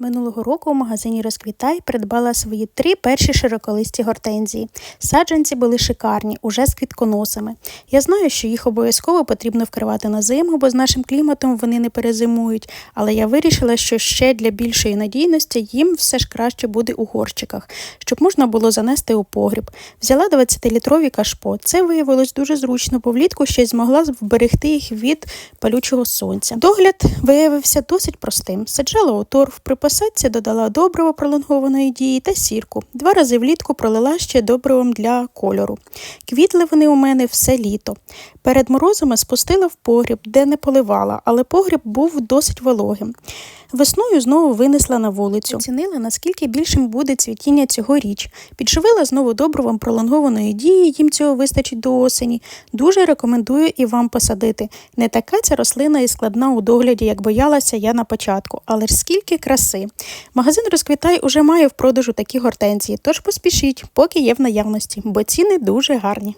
Минулого року у магазині Розквітай придбала свої три перші широколисті гортензії. Саджанці були шикарні, уже з квітконосами. Я знаю, що їх обов'язково потрібно вкривати на зиму, бо з нашим кліматом вони не перезимують. Але я вирішила, що ще для більшої надійності їм все ж краще буде у горщиках, щоб можна було занести у погріб. Взяла 20-літрові кашпо. Це виявилось дуже зручно, бо влітку ще й змогла вберегти їх від палючого сонця. Догляд виявився досить простим. Саджала у торф, при посадці додала добриво пролонгованої дії та сірку. Два рази влітку пролила ще добривом для кольору. Квітли вони у мене все літо. Перед морозами спустила в погріб, де не поливала, але погріб був досить вологим. Весною знову винесла на вулицю. Оцінила, наскільки більшим буде цвітіння цьогоріч. Підживила знову добривом пролонгованої дії, їм цього вистачить до осені. Дуже рекомендую і вам посадити. Не така ця рослина і складна у догляді, як боялася я на початку, але ж скільки краси. Магазин Розквітай уже має в продажу такі гортензії, тож поспішіть, поки є в наявності, бо ціни дуже гарні.